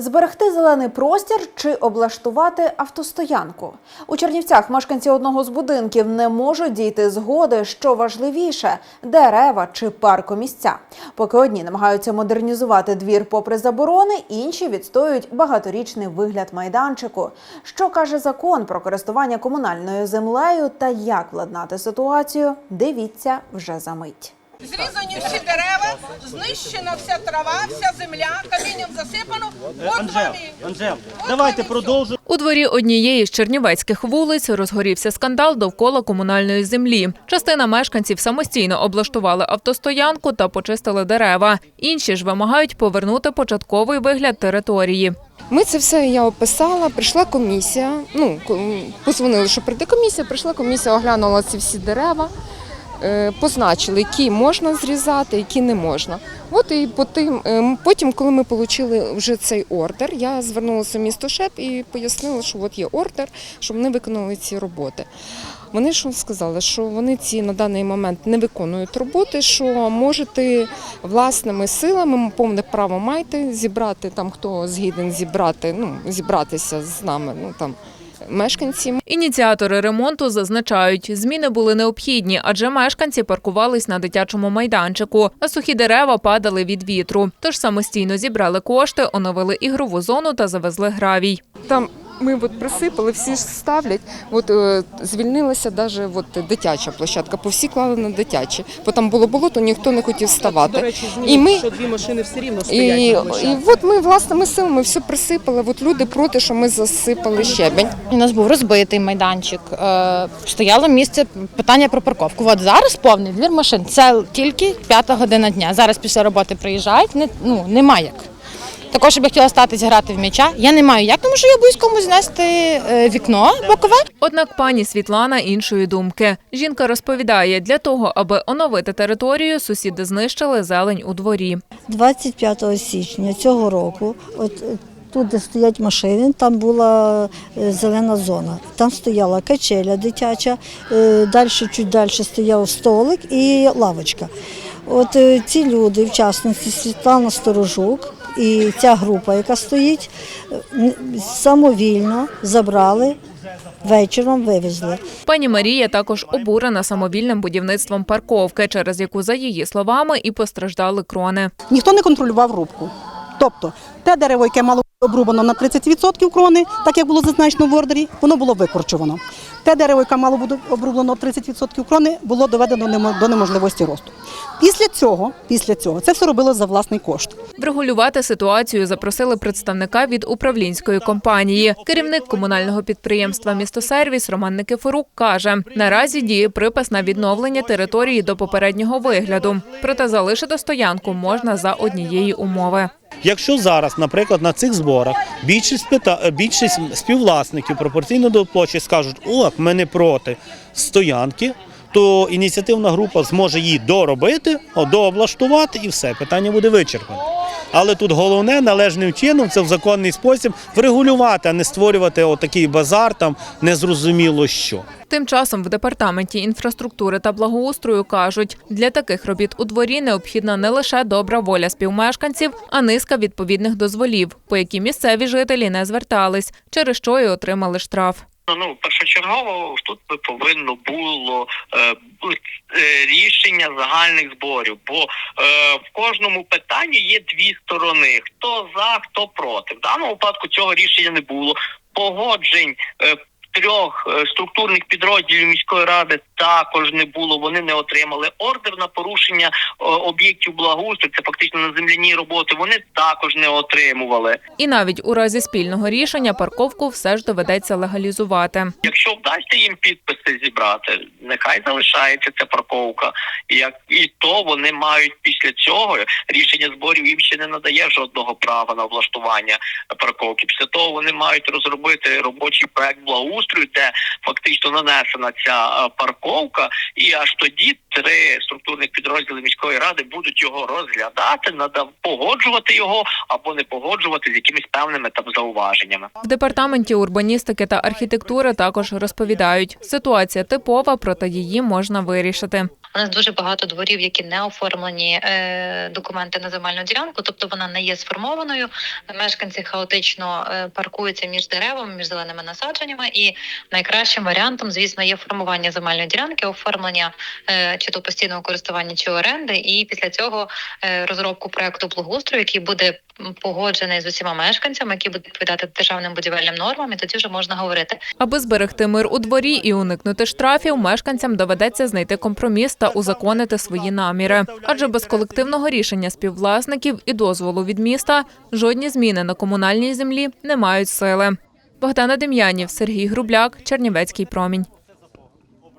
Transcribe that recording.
Зберегти зелений простір чи облаштувати автостоянку у Чернівцях. Мешканці одного з будинків не можуть дійти згоди, що важливіше дерева чи паркомісця. Поки одні намагаються модернізувати двір попри заборони, інші відстоюють багаторічний вигляд майданчику. Що каже закон про користування комунальною землею та як владнати ситуацію? Дивіться вже за мить. Зрізані всі дерева, знищена вся трава, вся земля, камінням засипано. От Анжел, вам і- Анжел, давайте продовжимо. У дворі однієї з чернівецьких вулиць розгорівся скандал довкола комунальної землі. Частина мешканців самостійно облаштували автостоянку та почистили дерева. Інші ж вимагають повернути початковий вигляд території. Ми це все я описала. Прийшла комісія. Ну ко- позвонили, що прийде комісія. Прийшла комісія, оглянула ці всі дерева, е, позначили, які можна зрізати, які не можна. От і потім, е, потім, коли ми отримали вже цей ордер, я звернулася в місто ШЕП і пояснила, що от є ордер, щоб вони виконали ці роботи. Вони що сказали, що вони ці на даний момент не виконують роботи, що можете власними силами повне право маєте зібрати там, хто згіден зібрати, ну зібратися з нами, ну там мешканці. Ініціатори ремонту зазначають, зміни були необхідні, адже мешканці паркувались на дитячому майданчику, а сухі дерева падали від вітру. Тож самостійно зібрали кошти, оновили ігрову зону та завезли гравій. Там ми от присипали, всі ж ставлять. От е, звільнилася навіть от дитяча площадка, по всі клали на дитячі, бо там було болото, ніхто не хотів До ставати. речі, І ми- що дві машини все рівно І, стоять на і площадці. от ми власними силами все присипали. От люди проти, що ми засипали щебень. У нас був розбитий майданчик, е, стояло місце питання про парковку. От зараз повний двір машин. Це тільки п'ята година дня. Зараз після роботи приїжджають, не, ну, нема як. Також щоб я хотіла стати зіграти в м'яча. Я не маю як, тому що я боюсь комусь знести е, вікно бокове. Однак пані Світлана іншої думки. Жінка розповідає, для того, аби оновити територію, сусіди знищили зелень у дворі. 25 січня цього року, от е, тут, де стоять машини, там була е, зелена зона. Там стояла качеля дитяча, далі, чуть далі стояв столик і лавочка. От ці люди, в частності Світлана Сторожук і ця група, яка стоїть, самовільно забрали, вечором вивезли. Пані Марія також обурена самовільним будівництвом парковки, через яку, за її словами, і постраждали крони. ніхто не контролював рубку. Тобто те дерево, яке мало обрубано на 30% крони, так як було зазначено в ордері, воно було викорчовано. Те дерево, яке мало бути обрублено 30% крони, було доведено до неможливості росту. Після цього, після цього це все робило за власний кошт. Врегулювати ситуацію запросили представника від управлінської компанії. Керівник комунального підприємства «Містосервіс» Роман Никифорук каже, наразі діє припис на відновлення території до попереднього вигляду. Проте залишити стоянку можна за однієї умови. Якщо зараз, наприклад, на цих зборах більшість пита... е, більшість співвласників пропорційно до площі скажуть, о, ми не проти стоянки, то ініціативна група зможе її доробити, дооблаштувати і все, питання буде вичерпане. Але тут головне належним чином це в законний спосіб врегулювати, а не створювати отакий базар, там незрозуміло що. Тим часом в департаменті інфраструктури та благоустрою кажуть, для таких робіт у дворі необхідна не лише добра воля співмешканців, а низка відповідних дозволів, по які місцеві жителі не звертались, через що й отримали штраф. Ну, першочергово тут би повинно було е, е, рішення загальних зборів, бо е, в кожному питанні є дві сторони: хто за, хто проти. В даному випадку цього рішення не було. Погоджень е, трьох е, структурних підрозділів міської ради також не було. Вони не отримали ордер на порушення е, об'єктів благоустрою. Це фактично на земляні роботи. Вони також не отримували. І навіть у разі спільного рішення парковку все ж доведеться легалізувати. Якщо вдасться їм підписи зібрати, нехай залишається ця парковка. І як і то вони мають після цього рішення зборів їм ще не надає жодного права на облаштування парковки. Після того вони мають розробити робочий проект благоустрою, де фактично нанесена ця е, парковка, і аж тоді три структурних підрозділи міської ради будуть його розглядати, надав погоджувати його або не погоджувати з якимись певними там зауваженнями. В департаменті урбаністики та архітектури також розповідають, ситуація типова, проте її можна вирішити. У нас дуже багато дворів, які не оформлені е, документи на земельну ділянку, тобто вона не є сформованою. Мешканці хаотично е, паркуються між деревами, між зеленими насадженнями. І найкращим варіантом, звісно, є формування земельної ділянки, оформлення е, чи то постійного користування, чи оренди, і після цього е, розробку проекту благоустрою, який буде погоджений з усіма мешканцями, який буде відповідати державним будівельним нормам, і тоді вже можна говорити. Аби зберегти мир у дворі і уникнути штрафів, мешканцям доведеться знайти компроміс та узаконити свої наміри. Адже без колективного рішення співвласників і дозволу від міста жодні зміни на комунальній землі не мають сили. Богдана Дем'янів, Сергій Грубляк, Чернівецький промінь.